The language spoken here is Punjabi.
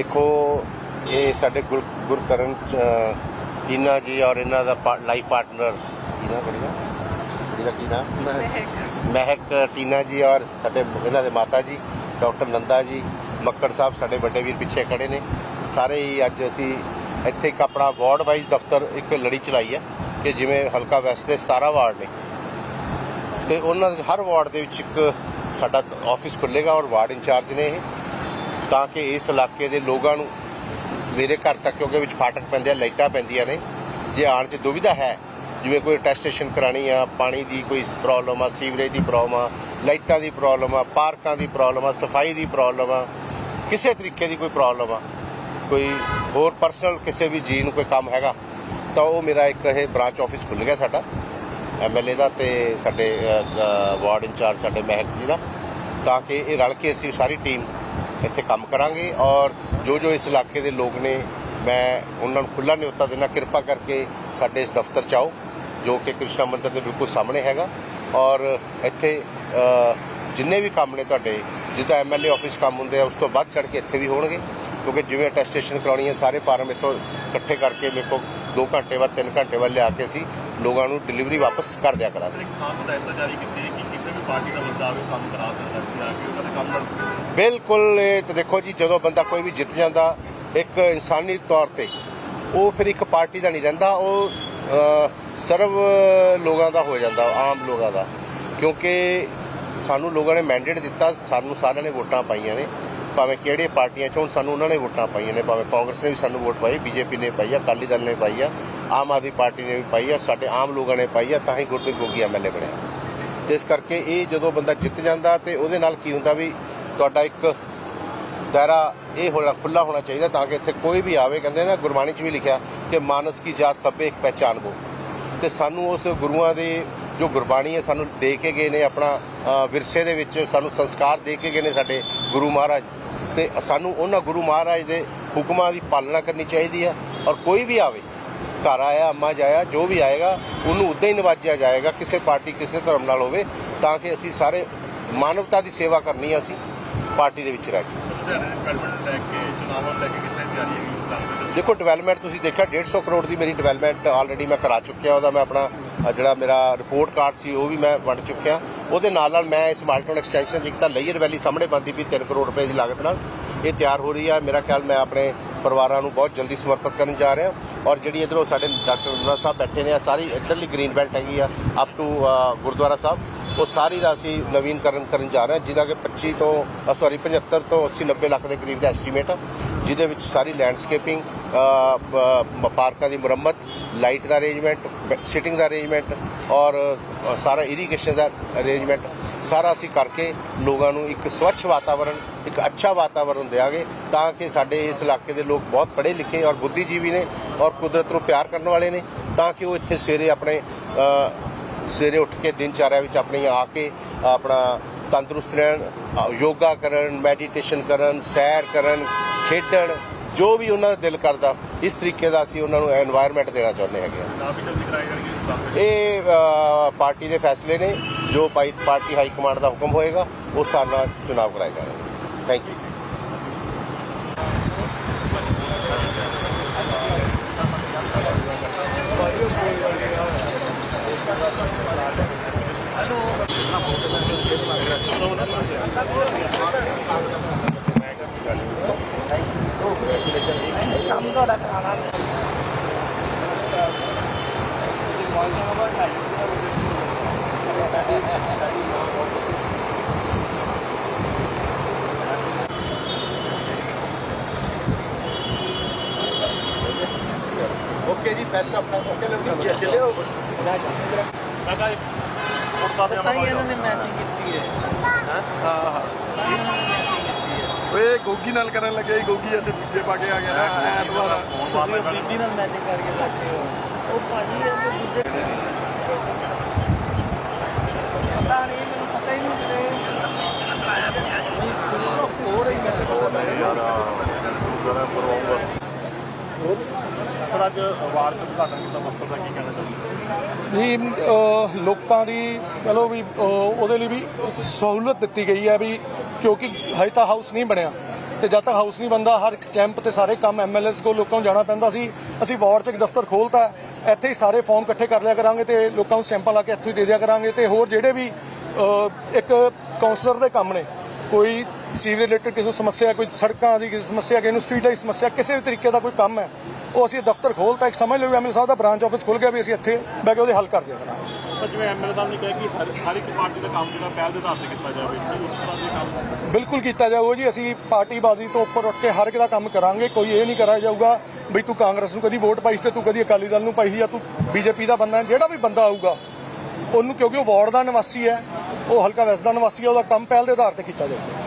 ਦੇਖੋ, ਇਹ ਸਾਡੇ ਗੁਰ, ਗੁਰਕਰਨ ਟੀਨਾ ਜੀ ਔਰ ਇਹਨਾਂ ਦਾ ਲਾਈਫ ਪਾਰਟਨਰ ਟੀਨਾ ਬੜੀਆ ਜਿਹਦਾ ਕੀ ਨਾਮ? ਮਹਿਕ। ਟੀਨਾ ਜੀ ਔਰ ਸਾਡੇ ਇਹਨਾਂ ਦੇ ਮਾਤਾ ਜੀ, ਡਾਕਟਰ ਨੰਦਾ ਜੀ, ਮੱਕੜ ਸਾਹਿਬ ਸਾਡੇ ਵੱਡੇ ਵੀਰ ਪਿੱਛੇ ਖੜੇ ਨੇ। ਸਾਰੇ ਹੀ ਅੱਜ ਅਸੀਂ ਇੱਥੇ ਇੱਕ ਆਪਣਾ ਵਾਰਡ ਵਾਈਜ਼ ਦਫ਼ਤਰ ਇੱਕ ਲੜੀ ਚਲਾਈ ਹੈ ਕਿ ਜਿਵੇਂ ਹਲਕਾ ਵੈਸਟ ਦੇ 17 ਵਾਰਡ ਨੇ। ਤੇ ਉਹਨਾਂ ਦੇ ਹਰ ਵਾਰਡ ਦੇ ਵਿੱਚ ਇੱਕ ਸਾਡਾ ਆਫਿਸ ਖੁੱਲੇਗਾ ਔਰ ਵਾਰਡ ਇੰਚਾਰਜ ਨੇ ਇਹ। ਤਾਂ ਕਿ ਇਸ ਇਲਾਕੇ ਦੇ ਲੋਕਾਂ ਨੂੰ ਮੇਰੇ ਘਰ ਤੱਕ, ਕਿਉਂਕਿ ਵਿੱਚ ਫਾਟਕ ਪੈਂਦੇ ਆ, ਲਾਈਟਾਂ ਪੈਂਦੀਆਂ ਨੇ, ਜੇ ਆਉਣ 'ਚ ਦੁਵਿਧਾ ਹੈ, ਜਿਵੇਂ ਕੋਈ ਟੈਸਟੇਸ਼ਨ ਕਰਾਣੀ ਆ, ਪਾਣੀ ਦੀ ਕੋਈ ਪ੍ਰੋਬਲਮ ਆ, ਸੀਵਰੇਜ ਦੀ ਪ੍ਰੋਬਲਮ ਆ, ਲਾਈਟਾਂ ਦੀ ਪ੍ਰੋਬਲਮ ਆ, ਪਾਰਕਾਂ ਦੀ ਪ੍ਰੋਬਲਮ ਆ, ਸਫ਼ਾਈ ਦੀ ਪ੍ਰੋਬਲਮ ਆ, ਕਿਸੇ ਤਰੀਕੇ ਦੀ ਕੋਈ ਪ੍ਰੋਬਲਮ ਆ, ਕੋਈ ਹੋਰ ਪਰਸਨਲ ਕਿਸੇ ਵੀ ਜੀ ਨੂੰ ਕੋਈ ਕੰਮ ਹੈਗਾ, ਤਾਂ ਉਹ ਮੇਰਾ ਇੱਕ ਇਹ ਬ੍ਰਾਂਚ ਆਫਿਸ ਖੁੱਲ ਗਿਆ ਸਾਡਾ ਐਮਐਲਏ ਦਾ ਤੇ ਸਾਡੇ ਵਾਰਡ ਇੰਚਾਰਜ, ਸਾਡੇ ਮਹਿਕ ਜੀ ਦਾ, ਤਾਂ ਕਿ ਇਹ ਰਲ ਕੇ ਅਸੀਂ ਸਾਰੀ ਟੀਮ ਇੱਥੇ ਕੰਮ ਕਰਾਂਗੇ ਔਰ ਜੋ ਜੋ ਇਸ ਇਲਾਕੇ ਦੇ ਲੋਕ ਨੇ, ਮੈਂ ਉਹਨਾਂ ਨੂੰ ਖੁੱਲਾ ਨਿਯੋਤਾ ਦੇਣਾ ਕਿਰਪਾ ਕਰਕੇ ਸਾਡੇ ਇਸ ਦਫ਼ਤਰ ਚ ਆਓ, ਜੋ ਕਿ ਕ੍ਰਿਸ਼ਨਾ ਮੰਦਿਰ ਦੇ ਬਿਲਕੁਲ ਸਾਹਮਣੇ ਹੈਗਾ। ਔਰ ਇੱਥੇ ਜਿੰਨੇ ਵੀ ਕੰਮ ਨੇ ਤੁਹਾਡੇ, ਜਿੱਦਾਂ ਐਮਐਲਏ ਆਫਿਸ ਕੰਮ ਹੁੰਦੇ ਆ, ਉਸ ਤੋਂ ਵੱਧ ਚੜ ਕੇ ਇੱਥੇ ਵੀ ਹੋਣਗੇ, ਕਿਉਂਕਿ ਜਿਵੇਂ ਅਟੈਸਟੇਸ਼ਨ ਕਰਾਉਣੀ ਹੈ ਸਾਰੇ ਫਾਰਮ ਇੱਥੋਂ ਇਕੱਠੇ ਕਰਕੇ ਮੇਰੇ ਕੋਲ 2 ਘੰਟੇ ਬਾਅਦ 3 ਘੰਟੇ ਬਾਅਦ ਲਿਆ ਕੇ ਅਸੀਂ ਲੋਕਾਂ ਨੂੰ ਡਿਲੀਵਰੀ ਵਾਪਸ ਕਰ ਦਿਆ ਕਰਾਂਗੇ। ਖਾਸ ਹਦਾਇਤ ਜਾਰੀ ਕੀਤੀ ਪਾਰਟੀ ਦਾ ਬੰਦਾ ਆਵੇ ਕੰਮ ਕਰਾ ਸਕਦਾ ਹੈ ਆ ਕੇ ਉਹਨਾਂ ਦੇ ਕੰਮ ਨਾਲ ਬਿਲਕੁਲ, ਇਹ ਤਾਂ ਦੇਖੋ ਜੀ, ਜਦੋਂ ਬੰਦਾ ਕੋਈ ਵੀ ਜਿੱਤ ਜਾਂਦਾ, ਇੱਕ ਇਨਸਾਨੀ ਤੌਰ ਤੇ, ਉਹ ਫਿਰ ਇੱਕ ਪਾਰਟੀ ਦਾ ਨਹੀਂ ਰਹਿੰਦਾ, ਉਹ ਸਰਵ ਲੋਕਾਂ ਦਾ ਹੋ ਜਾਂਦਾ, ਆਮ ਲੋਕਾਂ ਦਾ। ਕਿਉਂਕਿ ਸਾਨੂੰ ਲੋਕਾਂ ਨੇ ਮੈਂਡੇਟ ਦਿੱਤਾ, ਸਾਨੂੰ ਸਾਰਿਆਂ ਨੇ ਵੋਟਾਂ ਪਾਈਆਂ ਨੇ। ਭਾਵੇਂ ਕਿਹੜੇ ਪਾਰਟੀਆਂ ਚ ਹੁਣ ਸਾਨੂੰ ਉਹਨਾਂ ਨੇ ਵੋਟਾਂ ਪਾਈਆਂ ਨੇ, ਭਾਵੇਂ ਕਾਂਗਰਸ ਨੇ ਵੀ ਸਾਨੂੰ ਵੋਟ ਪਾਈ, ਬੀਜੇਪੀ ਨੇ ਪਾਈ ਆ, ਅਕਾਲੀ ਦਲ ਨੇ ਪਾਈ ਆ, ਆਮ ਆਦਮੀ ਪਾਰਟੀ ਨੇ ਵੀ ਪਾਈ ਆ, ਸਾਡੇ ਆਮ ਲੋਕਾਂ ਨੇ ਪਾਈ ਆ, ਤਾਂ ਹੀ ਗੁਰਪ੍ਰੀਤ ਗੋਗੀ ਐਮਐਲਏ ਬਣਿਆ। ਤੇ ਇਸ ਕਰਕੇ ਇਹ ਜਦੋਂ ਬੰਦਾ ਜਿੱਤ ਜਾਂਦਾ ਤੇ ਉਹਦੇ ਨਾਲ ਕੀ ਹੁੰਦਾ ਵੀ ਤੁਹਾਡਾ ਇੱਕ ਦਾਇਰਾ ਇਹ ਹੋਣਾ ਖੁੱਲਾ ਹੋਣਾ ਚਾਹੀਦਾ ਤਾਂ ਕਿ ਇੱਥੇ ਕੋਈ ਵੀ ਆਵੇ। ਕਹਿੰਦੇ ਨਾ ਗੁਰਬਾਣੀ 'ਚ ਵੀ ਲਿਖਿਆ ਕਿ ਮਾਨਸ ਕੀ ਜਾਤ ਸਭੇ ਇੱਕ ਪਹਿਚਾਨ ਬੋ ਤੇ ਸਾਨੂੰ ਉਸ ਗੁਰੂਆਂ ਦੇ ਜੋ ਗੁਰਬਾਣੀ ਹੈ ਸਾਨੂੰ ਦੇ ਕੇ ਗਏ ਨੇ ਆਪਣਾ ਵਿਰਸੇ ਦੇ ਵਿੱਚ ਸਾਨੂੰ ਸੰਸਕਾਰ ਦੇ ਕੇ ਗਏ ਨੇ ਸਾਡੇ ਗੁਰੂ ਮਹਾਰਾਜ। ਤੇ ਸਾਨੂੰ ਉਹਨਾਂ ਗੁਰੂ ਮਹਾਰਾਜ ਦੇ ਹੁਕਮਾਂ ਦੀ ਪਾਲਣਾ ਕਰਨੀ ਚਾਹੀਦੀ ਹੈ ਔਰ ਕੋਈ ਵੀ ਆਵੇ ਘਰ ਆਇਆ, ਅੰਮਾ ਜਾਇਆ, ਜੋ ਵੀ ਆਏਗਾ, ਉਹਨੂੰ ਉਦਾਂ ਹੀ ਨਿਵਾਜਿਆ ਜਾਏਗਾ, ਕਿਸੇ ਪਾਰਟੀ, ਕਿਸੇ ਧਰਮ ਨਾਲ ਹੋਵੇ, ਤਾਂ ਕਿ ਅਸੀਂ ਸਾਰੇ ਮਾਨਵਤਾ ਦੀ ਸੇਵਾ ਕਰਨੀ ਹੈ ਅਸੀਂ, ਪਾਰਟੀ ਦੇ ਵਿੱਚ ਰਹਿ ਕੇ। ਦੇਖੋ ਡਿਵੈਲਪਮੈਂਟ ਤੁਸੀਂ ਦੇਖਿਆ 150 ਕਰੋੜ ਦੀ ਮੇਰੀ ਡਿਵੈਲਪਮੈਂਟ ਆਲਰੇਡੀ ਮੈਂ ਕਰਾ ਚੁੱਕਿਆ, ਉਹਦਾ ਮੈਂ ਆਪਣਾ ਜਿਹੜਾ ਮੇਰਾ ਰਿਪੋਰਟ ਕਾਰਡ ਸੀ, ਉਹ ਵੀ ਮੈਂ ਵੰਡ ਚੁੱਕਿਆ। ਉਹਦੇ ਨਾਲ ਨਾਲ ਮੈਂ ਇਸ ਮਾਲਟਨ ਐਕਸਟੈਂਸ਼ਨ ਜਿੱਕ ਤਾਂ ਲੇਅਰ ਵੈਲੀ ਸਾਹਮਣੇ ਬੰਦੀ ਵੀ 3 ਕਰੋੜ ਰੁਪਏ ਦੀ ਲਾਗਤ ਨਾਲ। ਇਹ ਤਿਆਰ ਹੋ ਰਹੀ ਹੈ ਮੇਰਾ ਖਿਆਲ ਮੈਂ ਆਪਣੇ ਪਰਿਵਾਰਾਂ ਨੂੰ ਬਹੁਤ ਜਲਦੀ ਸਮਰਪਿਤ ਕਰਨ ਜਾ ਰਿਹਾ ਔਰ ਜਿਹੜੀ ਇਧਰੋਂ ਸਾਡੇ ਡਾਕਟਰ ਰੰਦਾ ਸਾਹਿਬ ਬੈਠੇ ਨੇ ਆ ਸਾਰੀ ਇੱਧਰਲੀ ਗ੍ਰੀਨ ਬੈਲਟ ਹੈਗੀ ਆ ਅਪ ਟੂ ਗੁਰਦੁਆਰਾ ਸਾਹਿਬ, ਉਹ ਸਾਰੀ ਦਾ ਅਸੀਂ ਨਵੀਨਕਰਨ ਕਰਨ ਜਾ ਰਹੇ ਹਾਂ, ਜਿਹਦਾ ਕਿ 25 ਤੋਂ ਸੌਰੀ 75 ਤੋਂ 80 90 ਲੱਖ ਦੇ ਕਰੀਬ ਦਾ ਐਸਟੀਮੇਟ ਆ, ਜਿਹਦੇ ਵਿੱਚ ਸਾਰੀ ਲੈਂਡਸਕੇਪਿੰਗ ਪਾਰਕਾਂ ਦੀ ਮੁਰੰਮਤ ਲਾਈਟ ਦਾ ਅਰੇਂਜਮੈਂਟ ਸਿਟਿੰਗ ਦਾ ਅਰੇਂਜਮੈਂਟ ਔਰ ਸਾਰਾ ਇਰੀਗੇਸ਼ਨ ਦਾ ਅਰੇਂਜਮੈਂਟ ਸਾਰਾ ਅਸੀਂ ਕਰਕੇ ਲੋਕਾਂ ਨੂੰ ਇੱਕ ਸਵੱਛ ਵਾਤਾਵਰਣ ਇੱਕ ਅੱਛਾ ਵਾਤਾਵਰਣ ਦੇਾਂਗੇ ਤਾਂ ਕਿ ਸਾਡੇ ਇਸ ਇਲਾਕੇ ਦੇ ਲੋਕ ਬਹੁਤ ਪੜ੍ਹੇ ਲਿਖੇ ਔਰ ਬੁੱਧੀਜੀਵੀ ਨੇ ਔਰ ਕੁਦਰਤ ਨੂੰ ਪਿਆਰ ਕਰਨ ਵਾਲੇ ਨੇ ਤਾਂ ਕਿ ਉਹ ਇੱਥੇ ਸਵੇਰੇ ਆਪਣੇ ਸਵੇਰੇ ਉੱਠ ਕੇ ਦਿਨ ਚਾਰਿਆ ਵਿੱਚ ਆਪਣੀ ਆ ਕੇ ਆਪਣਾ ਤੰਦਰੁਸਤ ਰਹਿਣ ਯੋਗਾ ਕਰਨ ਮੈਡੀਟੇਸ਼ਨ ਕਰਨ ਸੈਰ ਕਰਨ ਖੇਡਣ ਜੋ ਵੀ ਉਹਨਾਂ ਦਾ ਦਿਲ ਕਰਦਾ ਇਸ ਤਰੀਕੇ ਦਾ ਅਸੀਂ ਉਹਨਾਂ ਨੂੰ এনवायरमेंट ਦੇਣਾ ਚਾਹੁੰਦੇ ਹੈਗੇ ਇਹ ਪਾਰਟੀ ਦੇ ਫੈਸਲੇ ਨੇ। ਜੋ ਪਾਈ- ਪਾਰਟੀ ਹਾਈ ਕਮਾਂਡ ਦਾ ਹੁਕਮ ਹੋਏਗਾ ਉਸ ਹਿਸਾਬ ਨਾਲ ਚੁਣਾਵ ਕਰਾਏ ਜਾਣਗੇ। ਥੈਂਕ ਯੂ ਕੰਮ ਤੁਹਾਡਾ ਕਰਾਣਾ ਓਕੇ ਜੀ ਬੈਸਟ ਆਪਣਾ ਓਕੇ ਲੱਗੀ ਚੱਲਿਓ ਮੈਂ ਕਹਾ ਵੋਟ ਪਾ ਤਾਂ ਹੀ ਇਹਨਾਂ ਨੇ ਮੈਚਿੰਗ ਕੀਤੀ ਹੈ ਹਾਂ ਹਾਂ ਓਏ ਗੋਗੀ ਨਾਲ ਕਰਨ ਲੱਗੇ ਸੀ, ਗੋਗੀ ਅੱਜ ਦੂਜੇ ਪਾ ਕੇ ਆ ਗਿਆ ਨਾ ਐਤਵਾਰ ਫੋਨ ਪਾ ਤੁਸੀਂ ਮੈਂ ਬੀਬੀ ਨਾਲ ਮੈਚਿੰਗ ਕਰਕੇ ਬੈਠੇ ਹੋ ਉਹ ਭਾਜੀ ਇਹ ਤਾਂ ਦੂਜੇ ਪਤਾ ਨਹੀਂ ਮੈਨੂੰ ਪਤਾ ਹੀ ਨਹੀਂ ਕਿਤੇ ਹੋ ਰਹੀ ਹੈ ਯਾਰ ਜਰਾ ਕਰਵਾਉਂਗਾ ਸਰ ਅੱਜ ਵਾਰਡ ਦਾ ਉਦਘਾਟਨ ਕੀਤਾ ਮਕਸਦ ਦਾ ਕੀ ਕਹਿਣਾ ਚਾਹੁੰਦੇ ਨਹੀਂ ਲੋਕਾਂ ਦੀ ਚਲੋ ਵੀ ਉਹਦੇ ਲਈ ਵੀ ਸਹੂਲਤ ਦਿੱਤੀ ਗਈ ਹੈ ਵੀ ਕਿਉਂਕਿ ਹਜੇ ਤਾਂ ਹਾਊਸ ਨਹੀਂ ਬਣਿਆ ਤੇ ਜਦ ਤੱਕ ਹਾਊਸ ਨਹੀਂ ਬੰਦਾ ਹਰ ਇੱਕ ਸਟੈਂਪ ਤੇ ਸਾਰੇ ਕੰਮ ਐਮਐਲਏਸ ਕੋਲ ਲੋਕਾਂ ਨੂੰ ਜਾਣਾ ਪੈਂਦਾ ਸੀ। ਅਸੀਂ ਵਾਰਡ 'ਚ ਇੱਕ ਦਫ਼ਤਰ ਖੋਲਤਾ, ਇੱਥੇ ਹੀ ਸਾਰੇ ਫਾਰਮ ਇਕੱਠੇ ਕਰ ਲਿਆ ਕਰਾਂਗੇ ਤੇ ਲੋਕਾਂ ਨੂੰ ਸਟੈਂਪਾਂ ਲਾ ਕੇ ਇੱਥੋਂ ਹੀ ਦੇ ਦਿਆ ਕਰਾਂਗੇ ਤੇ ਹੋਰ ਜਿਹੜੇ ਵੀ ਇੱਕ ਕਾਉਂਸਲਰ ਦੇ ਕੰਮ ਨੇ ਕੋਈ ਸੀ ਰਿਲੇਟਡ ਕਿਸੇ ਸਮੱਸਿਆ ਕੋਈ ਸੜਕਾਂ ਦੀ ਕਿਸੇ ਸਮੱਸਿਆ ਕਿਸੇ ਨੂੰ ਸਟਰੀਟ ਦੀ ਸਮੱਸਿਆ ਕਿਸੇ ਵੀ ਤਰੀਕੇ ਦਾ ਕੋਈ ਕੰਮ ਹੈ ਉਹ ਅਸੀਂ ਦਫ਼ਤਰ ਖੋਲਤਾ ਇੱਕ ਸਮਝ ਲਓ ਐਮਐਲਏ ਸਾਹਿਬ ਦਾ ਬ੍ਰਾਂਚ ਆਫਿਸ ਖੁੱਲ ਗਿਆ ਵੀ ਅਸੀਂ ਇੱਥੇ ਬੈ ਕੇ ਉਹਦੇ ਹੱਲ ਕਰ ਦਿਆ ਕਰਾਂਗੇ। ਜਿਵੇਂ ਐਮਐਲਏ ਸਾਹਿਬ ਨੇ ਕਿਹਾ ਕਿ ਹਰ ਹਰ ਇੱਕ ਪਾਰਟੀ ਦਾ ਕੰਮ ਜਿਹੜਾ ਪਹਿਲ ਦੇ ਆਧਾਰ ਤੇ ਕੀਤਾ ਜਾਵੇ ਕੀ ਉਸ ਤਰ੍ਹਾਂ ਦੇ ਕੰਮ ਬਿਲਕੁਲ ਕੀਤਾ ਜਾਊਗਾ ਜੀ ਅਸੀਂ ਪਾਰਟੀਬਾਜ਼ੀ ਤੋਂ ਉੱਪਰ ਉੱਠ ਕੇ ਹਰ ਇੱਕ ਦਾ ਕੰਮ ਕਰਾਂਗੇ ਕੋਈ ਇਹ ਨਹੀਂ ਕਰਾਇਆ ਜਾਊਗਾ ਵੀ ਤੂੰ ਕਾਂਗਰਸ ਨੂੰ ਕਦੀ ਵੋਟ ਪਾਈ ਸੀ ਤੇ ਤੂੰ ਕਦੀ ਅਕਾਲੀ ਦਲ ਨੂੰ ਪਾਈ ਸੀ ਜਾਂ ਤੂੰ ਬੀਜੇਪੀ ਦਾ ਬੰਦਾ ਹੈ ਜਿਹੜਾ ਵੀ ਬੰਦਾ ਆਊਗਾ ਉਹਨੂੰ ਕਿਉਂਕਿ ਉਹ ਵਾਰਡ ਦਾ ਨਿਵਾਸੀ ਹੈ ਉਹ ਹਲਕਾ ਵੈਸਟ ਦਾ ਨਿਵਾਸੀ ਹੈ ਉਹਦਾ ਕੰਮ ਪਹਿਲ ਦੇ ਆਧਾਰ ਤੇ ਕੀਤਾ ਜਾਵੇ